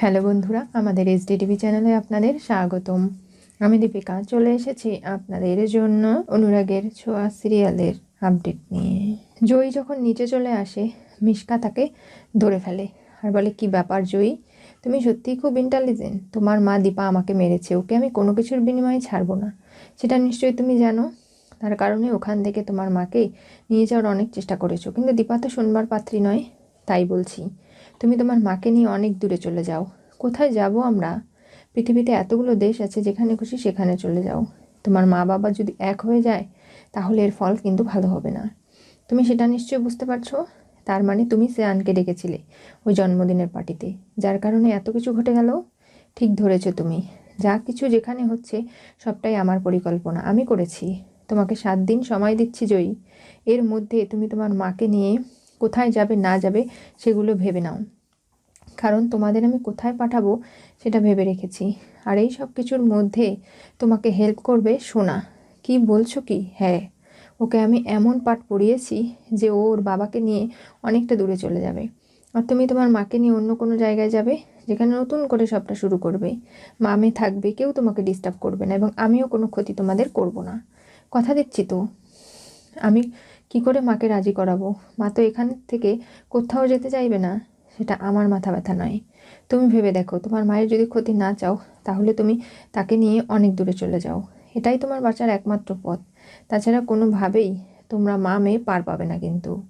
Hello বন্ধুরা, আমাদের HD TV চ্যানেলে আপনাদের স্বাগতম। আমি দীপিকা, চলে এসেছি আপনাদের জন্য অনুরাগের ছোঁয়া সিরিয়ালের আপডেট নিয়ে। জয়ী যখন নিচে চলে আসে, মিশকা তাকে ধরে ফেলে। আর বলে, কি ব্যাপার জয়ী? তুমি সত্যিই খুব ইন্টেলিজেন্ট তোমার মা দীপা আমাকে মেরেছে, ওকে আমি কোনো কিছুর বিনিময়ে ছাড়বো না। সেটা নিশ্চয়ই তুমি জানো। তার কারণে ওখান থেকে তোমার মাকে নিয়ে যাওয়ার অনেক চেষ্টা করেছ। কিন্তু দীপা তো শুনবার পাত্রী নয়, তাই বলছি। তুমি তোমার মাকে নিয়ে অনেক দূরে চলে যাও। কোথায় যাব আমরা? পৃথিবীতে এতগুলো দেশ আছে, যেখানে খুশি সেখানে চলে যাও। তোমার মা বাবা যদি এক হয়ে যায়, তাহলে এর ফল কিন্তু ভালো হবে না। তুমি সেটা নিশ্চয়ই বুঝতে পারছ? তার মানে তুমি সেয়ানকে ডেকেছিলে ওই জন্মদিনের পার্টিতে, যার কারণে এত কিছু ঘটে গেল? ঠিক ধরেছো তুমি। যা কিছু যেখানে হচ্ছে, সবটাই আমার পরিকল্পনা। আমি করেছি। তোমাকে সাত দিন সময় দিচ্ছি জয়ী। এর মধ্যে তুমি তোমার মাকে নিয়ে কোথায় যাবে, না যাবে, সেগুলো ভেবে নাও। কারণ তোমাদের আমি কোথায় পাঠাবো, সেটা ভেবে রেখেছি। আর এই সব কিছুর মধ্যে তোমাকে হেল্প করবে সোনা। কি বলছো কি? হ্যাঁ ওকে আমি এমন পাঠ পড়িয়েছি যে ও ওর বাবাকে নিয়ে অনেকটা দূরে চলে যাবে। আর তুমি তোমার মাকে নিয়ে অন্য কোনো জায়গায় যাবে, যেখানে নতুন করে সবটা শুরু করবে। মামে থাকবে, কেউ তোমাকে ডিস্টার্ব করবে না এবং আমিও কোনো ক্ষতি তোমাদের করব না। কথা দিচ্ছি তো? আমি কি করে মাকে রাজি করাবো? মা তো এখান থেকে কোথাও যেতে চাইবে না। সেটা আমার মাথা ব্যথা নয়। তুমি ভেবে দেখো, তোমার মায়ের যদি ক্ষতি না চাও, তাহলে তুমি তাকে নিয়ে অনেক দূরে চলে যাও। এটাই তোমার বাঁচার একমাত্র পথ। তাছাড়া কোনোভাবেই তোমরা মা মেয়ে পার পাবে না কিন্তু।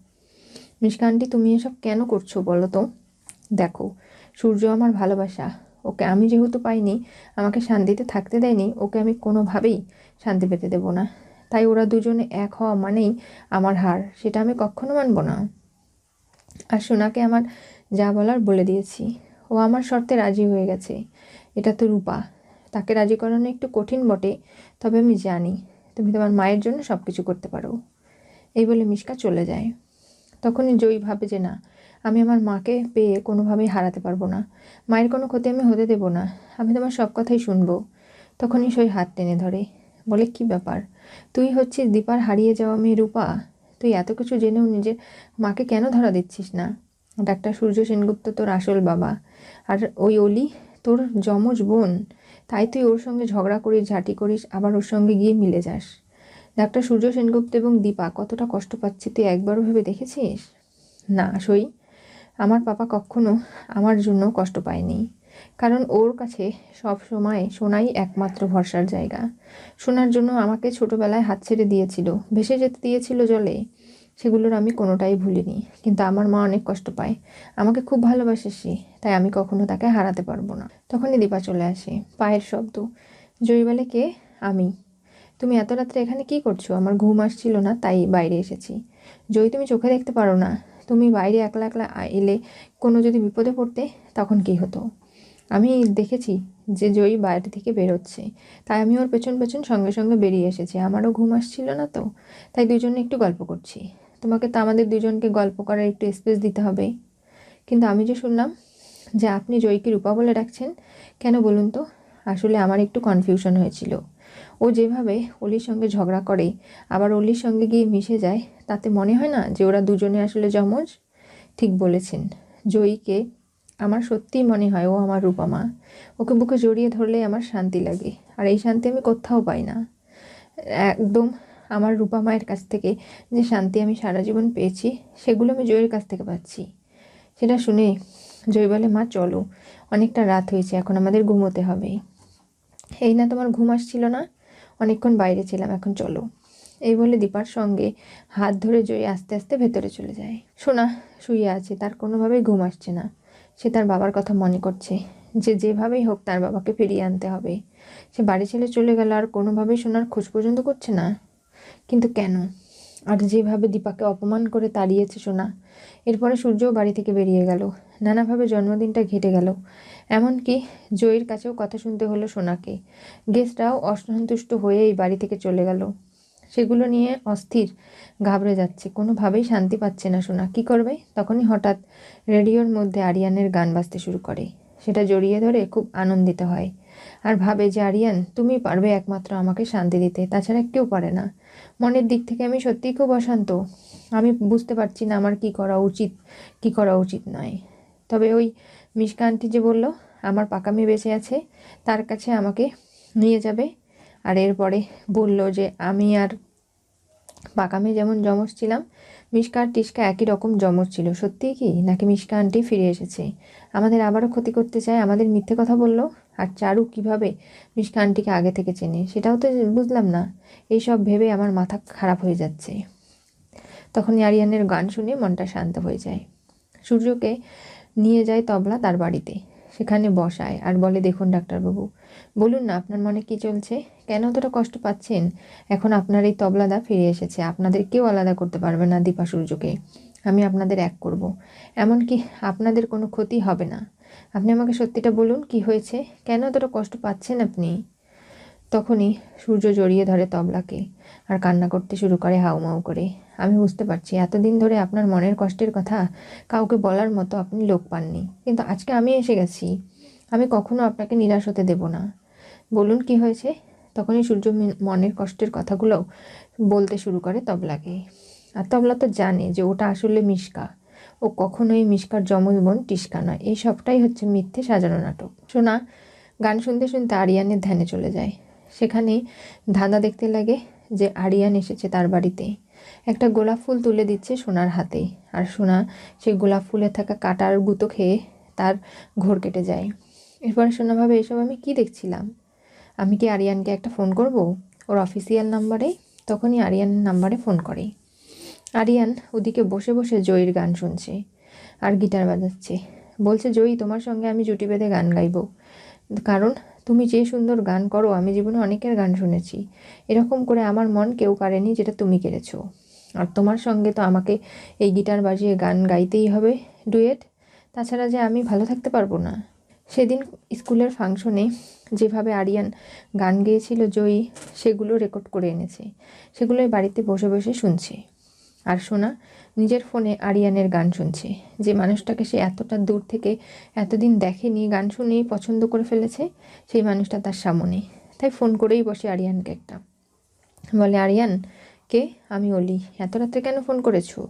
মিষ্কান্টি তুমি এসব কেন করছ বলো তো? দেখো, সূর্য আমার ভালোবাসা। ওকে আমি যেহেতু পাইনি, আমাকে শান্তিতে থাকতে দেয়নি, ওকে আমি কোনোভাবেই শান্তি পেতে দেবো না। তাই ওরা দুজনে এক হওয়া মানেই আমার হার, সেটা আমি কখনো মানব না। আর সোনাকে আমার যা বলার বলে দিয়েছি। ও আমার শর্তে রাজি হয়ে গেছে। এটা তো রূপা। তাকে রাজি করানো একটু কঠিন বটে, তবে আমি জানি তুমি তোমার মায়ের জন্য সব কিছু করতে পারো। এই বলে মিশকা চলে যায়। তখনই জয়ী ভাবে যে না, আমি আমার মাকে পেয়ে কোনোভাবেই হারাতে পারব না। মায়ের কোনো ক্ষতি আমি হতে দেবো না। আমি তোমার সব কথাই শুনব। তখনই সই হাত টেনে ধরে। বলে, কি ব্যাপার? তুই হচ্ছিস দীপার হারিয়ে যাওয়া মেয়ে রূপা? তুই এত কিছু জেনেও নিজের মাকে কেন ধরা দিচ্ছিস না? ডাক্তার সূর্য সেনগুপ্ত তোর আসল বাবা। আর ওই অলি তোর যমজ বোন। তাই তুই ওর সঙ্গে ঝগড়া করিস, ঝাঁটি করিস, আবার ওর সঙ্গে গিয়ে মিলে যাস। ডাক্তার সূর্য সেনগুপ্ত এবং দীপা কতটা কষ্ট পাচ্ছে তুই একবারও ভেবে দেখেছিস? না, সই। আমার পাপা কখনো আমার জন্য কষ্ট পায়নি। কারণ ওর কাছে সব সময় সোনাই একমাত্র ভরসার জায়গা। সোনার জন্য আমাকে ছোটবেলায় হাত ছেড়ে দিয়েছিল, ভেসে যেতে দিয়েছিল জলে। সেগুলোর আমি কোনোটাই ভুলিনি, কিন্তু আমার মা অনেক কষ্ট পায়। আমাকে খুব ভালোবাসে সে, তাই আমি কখনো তাকে হারাতে পারব না। তখনই দীপা চলে আসে, পায়ের শব্দ। জয়ী বলে, কে? আমি। তুমি এত রাত্রে এখানে কি করছ? আমার ঘুম আসছিল না, তাই বাইরে এসেছি। জয়ী, তুমি চোখে দেখতে পারো না। তুমি বাইরে একলা একলা এলে কোনো যদি বিপদে পড়তে, তখন কি হতো? আমি দেখেছি যে জয়ী বাইরে থেকে বেরোচ্ছে। তাই আমি ওর পেছন পেছন সঙ্গে সঙ্গে বেরিয়ে এসেছি। আমারও ঘুম আসছিল না তো, তাই দুজনে একটু গল্প করছি। তোমাকে তো আমাদের দুজনকে গল্প করার একটু স্পেস দিতে হবে। কিন্তু আমি যে শুনলাম যে আপনি জয়ীকে রূপা বলে ডাকছেন, কেন বলুন তো? আসলে আমার একটু কনফিউশন হয়েছিল। ও যেভাবে অলির সঙ্গে ঝগড়া করে, আবার অলির সঙ্গে গিয়ে মিশে যায়, তাতে মনে হয় না যে ওরা দুজনে আসলে যমজ? ঠিক বলেছেন। জয়ীকে আমার সত্যিই মনে হয় ও আমার রূপামা। ওকে বুকে জড়িয়ে ধরলে আমার শান্তি লাগে, আর এই শান্তি আমি কোথাও পাই না। একদম আমার রূপা মায়ের কাছ থেকে যে শান্তি আমি সারা জীবন পেয়েছি, সেগুলো আমি জয়ের কাছ থেকে পাচ্ছি। সেটা শুনে জয় বলে, মা, চলো, অনেকটা রাত হয়েছে, এখন আমাদের ঘুমোতে হবে। এই না, তোমার ঘুম আসছিল না? অনেকক্ষণ বাইরে ছিলাম, এখন চলো। এই বলে দীপার সঙ্গে হাত ধরে জয় আস্তে আস্তে ভেতরে চলে যায়। সোনা শুয়ে আছে, তার কোনোভাবেই ঘুম আসছে না। সে তার বাবার কথা মনে করছে। যে যেভাবেই হোক তার বাবাকে ফিরিয়ে আনতে হবে। সে বাড়ি ছেড়ে চলে গেল, আর কোনোভাবেই সোনার খোঁজ পর্যন্ত করছে না। কিন্তু কেন? আর যেভাবে দীপাকে অপমান করে তাড়িয়েছে সোনা, এরপরে সূর্যও বাড়ি থেকে বেরিয়ে গেল। নানাভাবে জন্মদিনটা ঘেটে গেল। এমনকি জয়ীর কাছেও কথা শুনতে হলো সোনাকে। গেস্টরাও অসন্তুষ্ট হয়ে এই বাড়ি থেকে চলে গেল। সেগুলো নিয়ে অস্থির ঘাবড়ে যাচ্ছে। কোনোভাবেই শান্তি পাচ্ছে না সোনা। কী করবে? তখনই হঠাৎ রেডিওর মধ্যে আরিয়ানের গান বাজতে শুরু করে। সেটা জড়িয়ে ধরে খুব আনন্দিত হয়। আর ভাবে যে, আরিয়ান, তুমি পারবে একমাত্র আমাকে শান্তি দিতে। তাছাড়া কেউ পারে না। মনের দিক থেকে আমি সত্যিই খুব অশান্ত। আমি বুঝতে পারছি না আমার কি করা উচিত, কি করা উচিত নয়। তবে ওই মিশকা আন্টি যে বলল, আমার পাকামি বেঁচে আছে, তার কাছে আমাকে নিয়ে যাবে। আর এরপরে বলল যে, আমি আর পাকামি যেমন জমজ ছিলাম, মিশকা আর টিস্কা একই রকম জমজ ছিল। সত্যিই কি? নাকি মিশকা আন্টি ফিরে এসেছে? আমাদের আবারও ক্ষতি করতে চায়, আমাদের মিথ্যে কথা বলল? আর চারু কীভাবে মিশকা আন্টিকে আগে থেকে চেনে? সেটাও তো বুঝলাম না। এইসব ভেবে আমার মাথা খারাপ হয়ে যাচ্ছে। তখন আরিয়ানের গান শুনে মনটা শান্ত হয়ে যায়। সূর্যকে নিয়ে যায় তবলা তার বাড়িতে। সেখানে বসায় আর বলে, দেখুন ডাক্তারবাবু, বলুন না, আপনার মনে কি চলছে? কেন অতটা কষ্ট পাচ্ছেন? এখন আপনার এই তবলাদা ফিরে এসেছে। আপনাদের কেউ আলাদা করতে পারবে না দীপা সূর্যকে। আমি আপনাদের এক করব। এমনকি আপনাদের কোনো ক্ষতি হবে না। আপনি আমাকে সত্যিটা বলুন, কি হয়েছে? কেন অতটা কষ্ট পাচ্ছেন আপনি? তখনই সূর্য জড়িয়ে ধরে তবলাকে আর কান্না করতে শুরু করে হাউমাউ করে। আমি বুঝতে পারছি, এতদিন ধরে আপনার মনের কষ্টের কথা কাউকে বলার মতো আপনি লোক পাননি। কিন্তু আজকে আমি এসে গেছি। আমি কখনো আপনাকে নিরাশ হতে দেব না। বলুন কি হয়েছে? তখনই সূর্য মনের কষ্টের কথাগুলো বলতে শুরু করে তবলাকে। আর তবলা তো জানে যে ওটা আসলে মিশকা। ও কখনোই মিশকার যমজ বোন টিস্কা নয়। এই সবটাই হচ্ছে মিথ্যে সাজানো নাটক। শোনা গান শুনতে শুনতে আরিয়ানের ধ্যানে চলে যায়। সেখানে ধাঁধা দেখতে লাগে যে আরিয়ান এসেছে তার বাড়িতে। একটা গোলাপ ফুল তুলে দিচ্ছে সোনার হাতে, আর সোনা সেই গোলাপ ফুলে থাকা কাটার গুঁতো খেয়ে তার ঘোর কেটে যায়। এরপরে সোনা ভাবে, এসব আমি কি দেখছিলাম? আমি কি আরিয়ানকে একটা ফোন করব? ওর অফিসিয়াল নাম্বারে? তখনই আরিয়ানের নাম্বারে ফোন করে। আরিয়ান ওদিকে বসে বসে জয়ীর গান শুনছে আর গিটার বাজাচ্ছে। বলছে, জয়ী, তোমার সঙ্গে আমি জুটি বেঁধে গান গাইবো। কারণ তুমি যে সুন্দর গান করো, আমি জীবনে অনেকের গান শুনেছি। এরকম করে আমার মন কেউ কাড়েনি যেটা তুমি কেড়েছো। আর তোমার সঙ্গে তো আমাকে এই গিটার বাজিয়ে গান গাইতেই হবে, ডুয়েট। তাছাড়া যে আমি ভালো থাকতে পারব না। সেদিন স্কুলের ফাংশনে যেভাবে আরিয়ান গান গেয়েছিল, জয়ী, সেগুলো রেকর্ড করে এনেছে। সেগুলোই বাড়িতে বসে বসে শুনছে। আর শোনা, নিজের ফোনে আরিয়ানের গান শুনছে। যে মানুষটাকে সে এতটা দূর থেকে এতদিন দেখেনি, গান শুনেই পছন্দ করে ফেলেছে, সেই মানুষটা তার সামনে। তাই ফোন করেই বসে আরিয়ানকে একটা। বলে, আরিয়ান, কে? আমি অলি। এত রাত্রে কেন ফোন করেছ?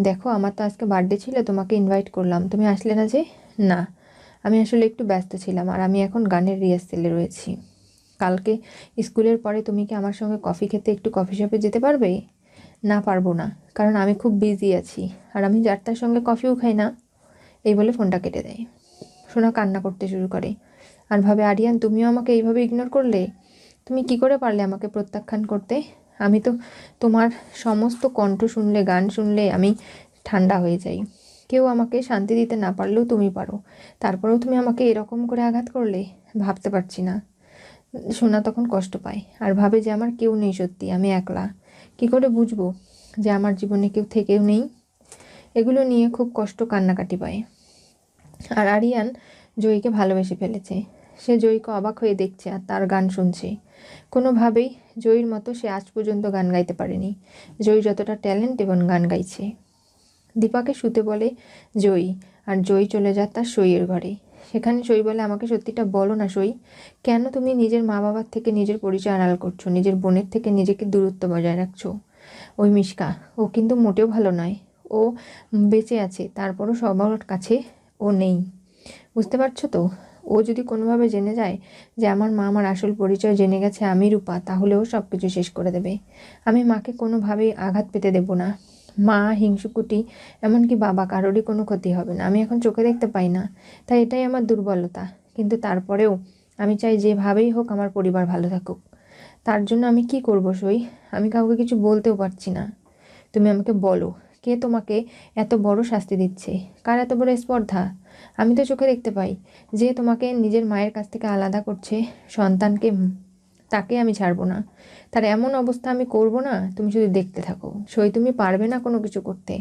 দেখো, আমার তো আজকে বার্থডে ছিল, তোমাকে ইনভাইট করলাম। তুমি আসলে না যে? না। আমি আসলে একটু ব্যস্ত ছিলাম, আর আমি এখন গানের রিহার্সেলে রয়েছি। কালকে স্কুলের পরে তুমি কি আমার সঙ্গে কফি খেতে একটু কফি শপে যেতে পারবে? না পারব না, কারণ আমি খুব বিজি আছি। আর আমি যারটার সঙ্গে কফিও খাই না। এই বলে ফোনটা কেটে দেয়। সোনা কান্না করতে শুরু করে। আর ভাবে, আরিয়ান, তুমিও আমাকে এইভাবে ইগনোর করলে? তুমি কি করে পারলে আমাকে প্রত্যাখ্যান করতে? আমি তো তোমার সমস্ত কণ্ঠ শুনলে, গান শুনলে আমি ঠান্ডা হয়ে যাই। কেউ আমাকে শান্তি দিতে না পারলেও তুমি পারো। তারপরেও তুমি আমাকে এরকম করে আঘাত করলে? ভাবতে পারছি না। সোনা তখন কষ্ট পায়। আর ভাবে যে, আমার কেউ নেই সত্যি, আমি একলা। কি করে বুঝব যে আমার জীবনে কেউ থেকেও নেই? এগুলো নিয়ে খুব কষ্ট কান্নাকাটি পায়। আর আরিয়ান জয়ীকে ভালোবেসে ফেলেছে। সে জয়ীকে অবাক হয়ে দেখছে আর তার গান শুনছে। কোনোভাবেই জয়ীর মতো সে আজ পর্যন্ত গান গাইতে পারেনি। জয়ী যতটা ট্যালেন্ট এবং গান গাইছে। দীপাকে শুতে বলে, জয়ী। আর জয়ী চলে যায় তার সইয়ের ঘরে। সেখানে সই বলে আমাকে সত্যিটা বলো না সই। কেন তুমি নিজের মা বাবার থেকে নিজের পরিচয় আড়াল করছ? নিজের বোনের থেকে নিজেকে দূরত্ব বজায় রাখছো? ওই মিশকা, ও কিন্তু মোটেও ভালো নয়। ও বেঁচে আছে, তারপরও সবার কাছে ও নেই। বুঝতে পারছ তো? ও যদি কোনোভাবে জেনে যায় যে আমার মা আমার আসল পরিচয় জেনে গেছে আমি রূপা, তাহলে ও সব কিছু শেষ করে দেবে। আমি মাকে কোনোভাবেই আঘাত পেতে দেব না। মা হিংসুকুটি এমনকি বাবা, কারোরই কোনো ক্ষতি হবে না। আমি এখন চোখে দেখতে পাই না। তাই এটাই আমার দুর্বলতা। কিন্তু তারপরেও আমি চাই যেভাবেই হোক আমার পরিবার ভালো থাকুক। তার জন্য আমি কি করব সই? আমি কাউকে কিছু বলতেও পারছি না। তুমি আমাকে বলো, কে তোমাকে এত বড় শাস্তি দিচ্ছে? কার এত বড় স্পর্ধা? আমি তো চোখে দেখতে পাই যে তোমাকে নিজের মায়ের কাছ থেকে আলাদা করছে সন্তানকে তাকে আমি ছাড়বো না। তার এমন অবস্থা আমি করব না, তুমি শুধু দেখতে থাকো। সই তুমি পারবে না কোনো কিছু করতে।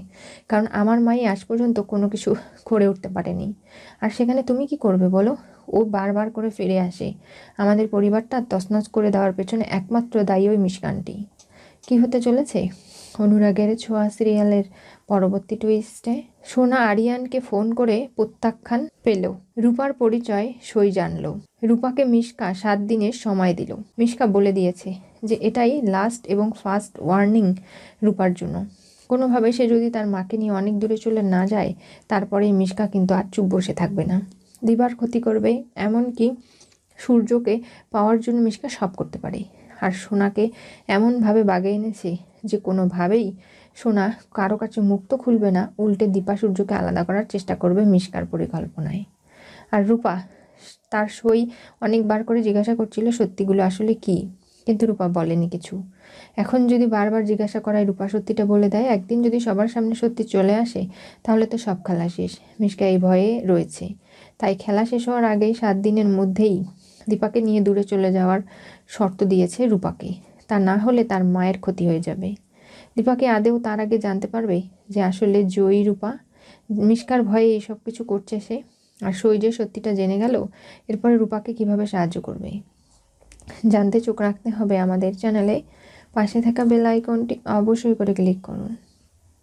কারণ আমার মাই আজ পর্যন্ত কোনো কিছু করে উঠতে পারেনি। আর সেখানে তুমি কি করবে বলো? ও বারবার করে ফিরে আসে। আমাদের পরিবারটা তছনছ করে দেওয়ার পেছনে একমাত্র দায়ী ওই মিশকানটি কি হতে চলেছে? অনুরাগের ছোঁয়া সিরিয়ালের পরবর্তী টুইস্টে সোনা আরিয়ানকে ফোন করে প্রত্যাখ্যান পেল। রূপার পরিচয় সই জানল। রূপাকে মিশকা সাত দিনের সময় দিল। মিশকা বলে দিয়েছে যে, এটাই লাস্ট এবং ফার্স্ট ওয়ার্নিং রূপার জন্য। কোনোভাবে সে যদি তার মাকে নিয়ে অনেক দূরে চলে না যায় তারপরে মিশকা কিন্তু আর চুপ বসে থাকবে না। দিবার ক্ষতি করবে এমনকি সূর্যকে পাওয়ার জন্য মিশকা সব করতে পারে। আর সোনাকে এমনভাবে বাগে এনেছে যে কোনোভাবেই সোনা কারও কাছে মুখ তো খুলবে না, উল্টে দীপা সূর্যকে আলাদা করার চেষ্টা করবে মিশকার পরিকল্পনায়। আর রূপা, তার সই অনেকবার করে জিজ্ঞাসা করছিল সত্যিগুলো আসলে কি, কিন্তু রূপা বলেনি কিছু। এখন যদি বারবার জিজ্ঞাসা করায় রূপা সত্যিটা বলে দেয়, একদিন যদি সবার সামনে সত্যি চলে আসে, তাহলে তো সব খেলা শেষ। মিশকা এই ভয়ে রয়েছে। তাই খেলা শেষ হওয়ার আগেই সাত দিনের মধ্যেই দীপাকে নিয়ে দূরে চলে যাওয়ার শর্ত দিয়েছে রূপাকে। তা না হলে তার মায়ের ক্ষতি হয়ে যাবে। দীপাকে আদেও তার আগে জানতে পারবে যে আসলে জয়ী রূপা মিশকার ভয়ে এইসব কিছু করছে সে। আর সই যে সত্যিটা জেনে গেল, এরপরে রূপাকে কীভাবে সাহায্য করবে। জানতে চোখ রাখতে হবে আমাদের চ্যানেলে। পাশে থাকা বেল আইকনটি অবশ্যই করে ক্লিক করুন।